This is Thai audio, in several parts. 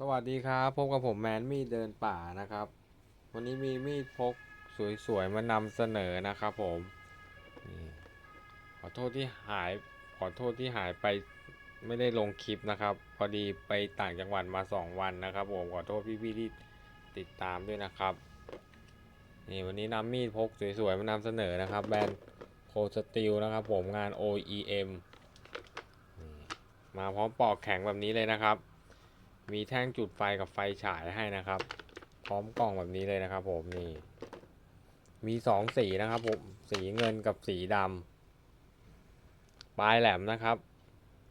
สวัสดีครับพบกับผมแมนมีดเดินป่านะครับ วันนี้มีมีดพกสวยๆมานำเสนอนะครับผมขอโทษที่หายขอโทษที่หายไปไม่ได้ลงคลิปนะครับ พอดีไปต่างจังหวัดมา 2 วันนะครับผมขอโทษพี่ๆที่ติดตามด้วยนะครับนี่วันนี้นำมีดพกสวยๆมานำเสนอนะครับ แบรนด์โคสติลนะครับผมงาน OEM มาพร้อมปอกแข็งแบบนี้เลยนะครับ มีแท่งจุดไฟกับไฟฉายให้นะครับ พร้อมกล่องแบบนี้เลยนะครับ ผมนี่ มีสองสีนะครับผมสีเงินกับสีดำปลายแหลมนะครับ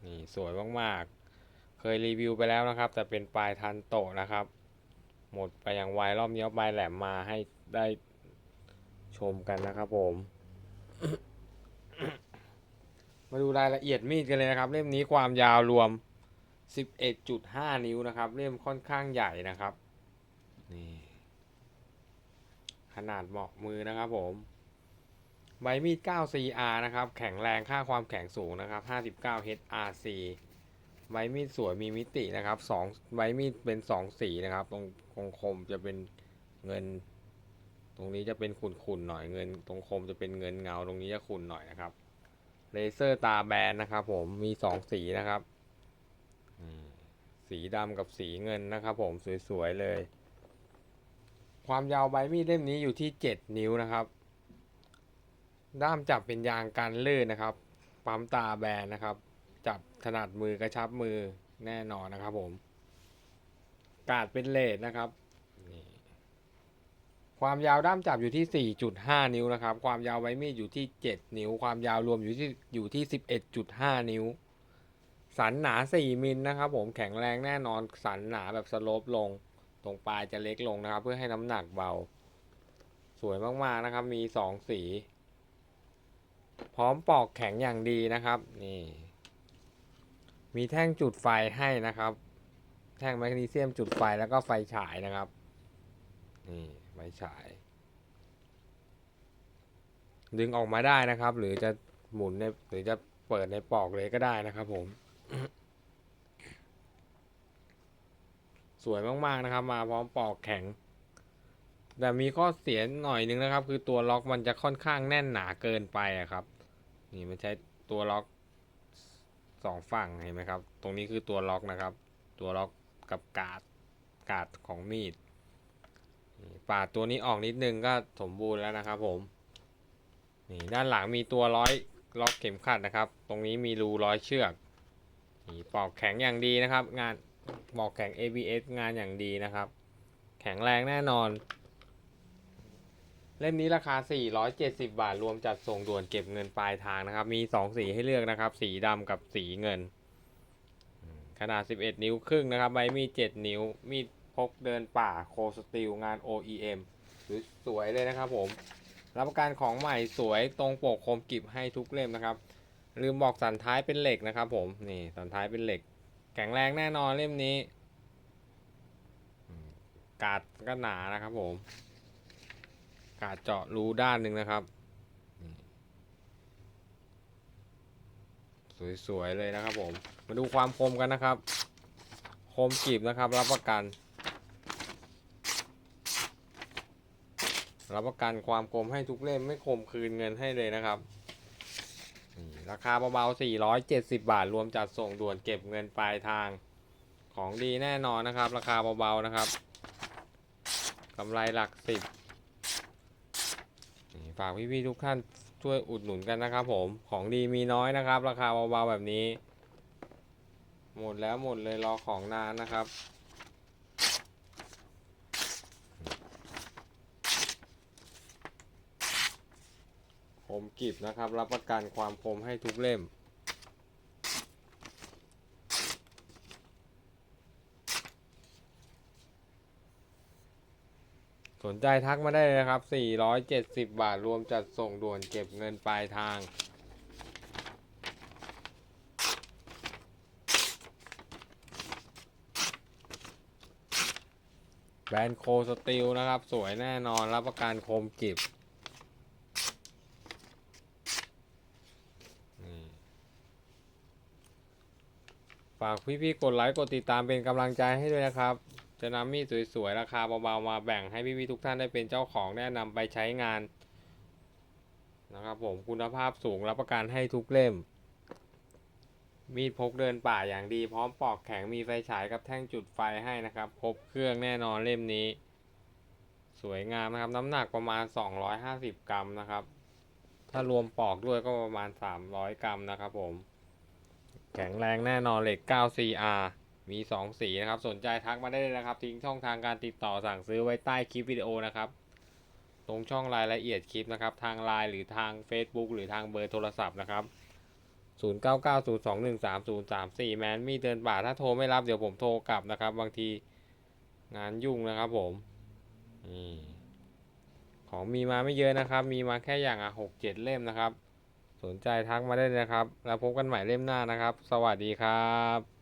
นี่สวยมากๆ เคยรีวิวไปแล้วนะครับ แต่เป็นปลายทันโตนะครับ หมดไปอย่างไวรอบนี้เอาปลายแหลมมาให้ได้ชมกันนะครับผม มาดูรายละเอียดมีดกันเลยนะครับ เล่มนี้ความยาวรวม 11.5 นิ้วนะครับ เล่มค่อนข้างใหญ่นะครับ นี่ ขนาดเหมาะมือนะครับผมใบมีด 9CR นะครับ แข็งแรงค่าความแข็งสูงนะครับ 59 HRC ใบมีดสวยมีมิตินะครับสองใบมีดเป็น 2 สีนะครับ ตรงตรงคมจะเป็นเงิน ตรงนี้จะเป็นขุ่นๆหน่อยเงิน ตรงคมจะเป็นเงินเงา ตรงนี้จะขุ่นหน่อยนะครับ เลเซอร์ตาแบนนะครับ ผมมี 2 สีนะครับ สีดำกับสีเงินนะครับผมสวยๆเลย ความยาวใบมีดเล่มนี้อยู่ที่ 7 นิ้วนะครับ ด้ามจับเป็นยางกันลื่นนะครับ ปั๊มตาแบนนะครับ จับถนัดมือกระชับมือแน่นอนนะครับผมกาดเป็นเลดนะครับความยาวด้ามจับอยู่ที่ 4.5 นิ้วนะครับ ความยาวใบมีดอยู่ที่ 7 นิ้ว ความยาวรวมอยู่ที่อยู่ที่ 11.5 นิ้ว สันหนา 4 มิลนะครับผมแข็งแรงแน่นอนสันหนาแบบสโลปลง ตรงปลายจะเล็กลงนะครับ เพื่อให้น้ำหนักเบา สวยมากๆนะครับ มี 2 สี พร้อมปอกแข็งอย่างดีนะครับ นี่ มีแท่งจุดไฟให้นะครับ แท่งแมกนีเซียมจุดไฟแล้วก็ไฟฉายนะครับ นี่ไฟฉาย ดึงออกมาได้นะครับ หรือจะหมุนในหรือจะเปิดในปอกเลยก็ได้นะครับผม สวยมากๆนะครับ มาพร้อมปอกแข็ง แต่มีข้อเสียหน่อยนึงนะครับ คือตัวล็อกมันจะค่อนข้างแน่นหนาเกินไปอะครับ นี่มันใช้ตัวล็อกสองฝั่งเห็นไหมครับ ตรงนี้คือตัวล็อกนะครับ ตัวล็อกกับกาดกาดของมีดปาดตัวนี้ออกนิดนึงก็สมบูรณ์แล้วนะครับ ผมนี่ด้านหลังมีตัวร้อยล็อกเข็มขัดนะครับ ตรงนี้มีรูร้อยเชือกนี่ปอกแข็งอย่างดีนะครับ งาน ปอกแข็ง ABS งานอย่างดีนะครับ แข็งแรงแน่นอน เล่มนี้ราคา 470 บาท รวมจัดส่งด่วนเก็บเงินปลายทางนะครับ มี 2 สีให้เลือกนะครับ สีดำกับสีเงิน ขนาด 11 นิ้วครึ่งนะครับใบมีด7นิ้ว มีพกเดินป่าโคสติลงาน OEM สวยเลยนะครับผม รับประกันของใหม่สวยตรงปกคมกิบให้ทุกเล่มนะครับ ลืมบอกสันท้ายเป็นเหล็กนะครับผม นี่สันท้ายเป็นเหล็ก แข็งแรงแน่นอนเล่มนี้ กาดก็หนานะครับผม กาดเจาะรูด้านหนึ่งนะครับ สวยๆเลยนะครับผม มาดูความคมกันนะครับ คมกริบนะครับ รับประกัน รับประกันความคมให้ทุกเล่มไม่คมคืนเงินให้เลยนะครับ ราคาเบาๆ 470 บาท รวมจัดส่งด่วนเก็บเงินปลายทาง ของดีแน่นอนนะครับ ราคาเบาๆนะครับกำไรหลักสิบฝากพี่ๆทุกท่านช่วยอุดหนุนกันนะครับผม ของดีมีน้อยนะครับ ราคาเบาๆแบบนี้ หมดแล้วหมดเลยรอของนานนะครับ มกริบนะครับ รับประกันความคมให้ทุกเล่ม สนใจทักมาได้เลยครับ 470 บาทรวมจัดส่งด่วนเก็บเงินปลายทางแบรนด์โคสติลนะครับ สวยแน่นอนรับประกันคมกริบ ฝากพี่ๆกดไลค์กดติดตามเป็นกำลังใจให้ด้วยนะครับ จะนำมีดสวยๆราคาเบาๆมาแบ่งให้พี่ๆทุกท่านได้เป็นเจ้าของแนะนำไปใช้งานนะครับผมคุณภาพสูงรับประกันให้ทุกเล่ม มีดพกเดินป่าอย่างดี พร้อมปอกแข็งมีไฟฉายกับแท่งจุดไฟให้นะครับครบเครื่องแน่นอนเล่มนี้ สวยงามนะครับ น้ำหนักประมาณ 250 กรัมนะครับ ถ้ารวมปอกด้วยก็ประมาณ 300 กรัมนะครับผม แข็งแรงแน่นอนเหล็ก 9CR มี 2 สีนะครับ สนใจทักมาได้เลยนะครับ ทิ้งช่องทางการติดต่อสั่งซื้อไว้ใต้คลิปวิดีโอนะครับ ตรงช่องรายละเอียดคลิปนะครับ ทางไลน์หรือทาง Facebook หรือทางเบอร์โทรศัพท์นะครับ 0990213034 แมนมีเดินป่าถ้าโทรไม่รับเดี๋ยวผมโทรกลับนะครับ บางทีงานยุ่งนะครับผมของมีมาไม่เยอะนะครับ มีมาแค่อย่างอะหกเจ็ดเล่มนะครับ สนใจทักมาได้เลยนะครับ แล้วพบกันใหม่เล่มหน้านะครับ สวัสดีครับ